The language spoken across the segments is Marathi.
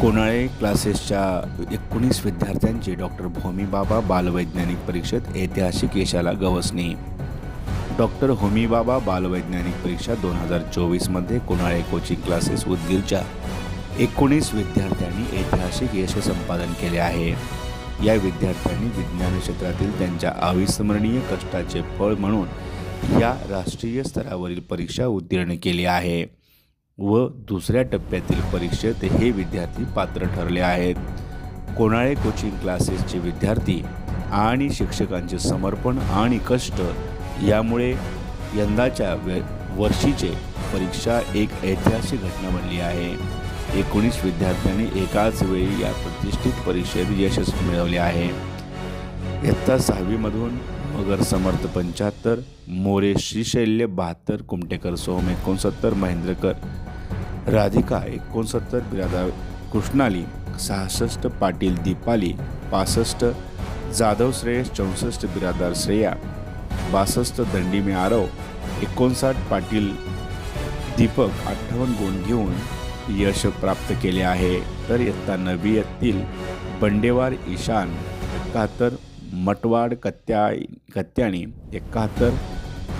कोनाळे क्लासेसच्या एकोणीस विद्यार्थ्यांची डॉक्टर होमीबाबा बालवैज्ञानिक परीक्षेत ऐतिहासिक यशाला गवसणी. डॉक्टर होमीबाबा बालवैज्ञानिक परीक्षा दोन हजार चोवीसमध्ये कोनाळे कोचिंग क्लासेस उदगीरच्या एकोणीस विद्यार्थ्यांनी ऐतिहासिक यश संपादन केले आहे. या विद्यार्थ्यांनी विज्ञान क्षेत्रातील त्यांच्या अविस्मरणीय कष्टाचे फळ म्हणून या राष्ट्रीय स्तरावरील परीक्षा उत्तीर्ण केली आहे. व दुसऱ्या टप्प्यातील परीक्षेत हे विद्यार्थी पात्र ठरले आहेत. कोणाळे कोचिंग क्लासेसचे विद्यार्थी आणि शिक्षकांचे समर्पण आणि कष्ट यामुळे यंदाच्या वे वर्षीचे परीक्षा एक ऐतिहासिक घटना बनली आहे. एकोणीस विद्यार्थ्यांनी एकाच वेळी या प्रतिष्ठित परीक्षेत यशस्वी मिळवले आहे. इयत्ता सहावीमधून मगर समर्थ पंच्याहत्तर मोरे श्रीशैल्य बहात्तर कुमटेकर सोहम एकोणसत्तर महेंद्रकर राधिका एकोणसत्तर बिरादा कृष्णाली सहासष्ट पाटील दीपाली पासष्ट जाधव श्रेयस चौसष्ट बिरादार श्रेया बासष्ट दंडीमे आरव एकोणसाठ पाटील दीपक अठ्ठावन्न गुण घेऊन यश प्राप्त केले आहे. तर इयत्ता नववीतील बंडेवार ईशान एकाहत्तर मटवाड कत्या कत्याणी एकाहत्तर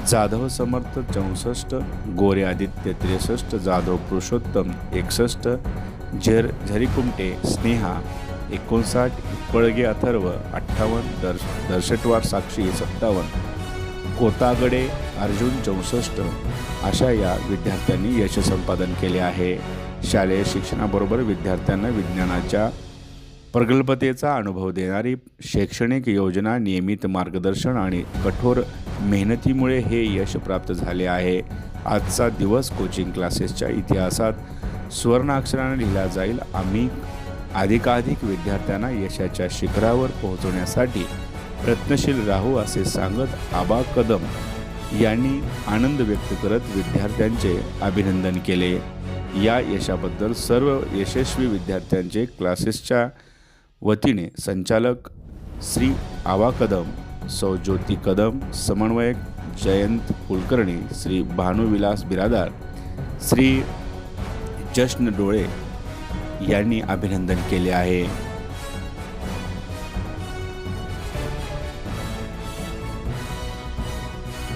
जाधव समर्थ चौसष्ट गोरे आदित्य त्रेसष्ट जाधव पुरुषोत्तम एकसष्ट झर झरीकुमटे स्नेहा एकोणसाठ पळगे अथर्व अठ्ठावन्न दर्श दर्शटवार साक्षी सत्तावन्न कोतागडे अर्जुन चौसष्ट अशा या विद्यार्थ्यांनी यश संपादन केले आहे. शालेय शिक्षणाबरोबर विद्यार्थ्यांना विज्ञानाच्या प्रगल्भतेचा अनुभव देणारी शैक्षणिक योजना नियमित मार्गदर्शन आणि कठोर मेहनतीमुळे हे यश प्राप्त झाले आहे. आजचा दिवस कोचिंग क्लासेसच्या इतिहासात सुवर्णाक्षराने लिहिला जाईल. आम्ही अधिकाधिक विद्यार्थ्यांना यशाच्या शिखरावर पोहोचवण्यासाठी प्रयत्नशील राहू असे सांगत आबा कदम यांनी आनंद व्यक्त करत विद्यार्थ्यांचे अभिनंदन केले. या यशाबद्दल सर्व यशस्वी विद्यार्थ्यांचे क्लासेसच्या वतीने संचालक श्री आवा कदम सौ ज्योती कदम समन्वयक जयंत कुलकर्णी श्री भानुविलास बिरादार श्री जश्न डोळे यांनी अभिनंदन केले आहे.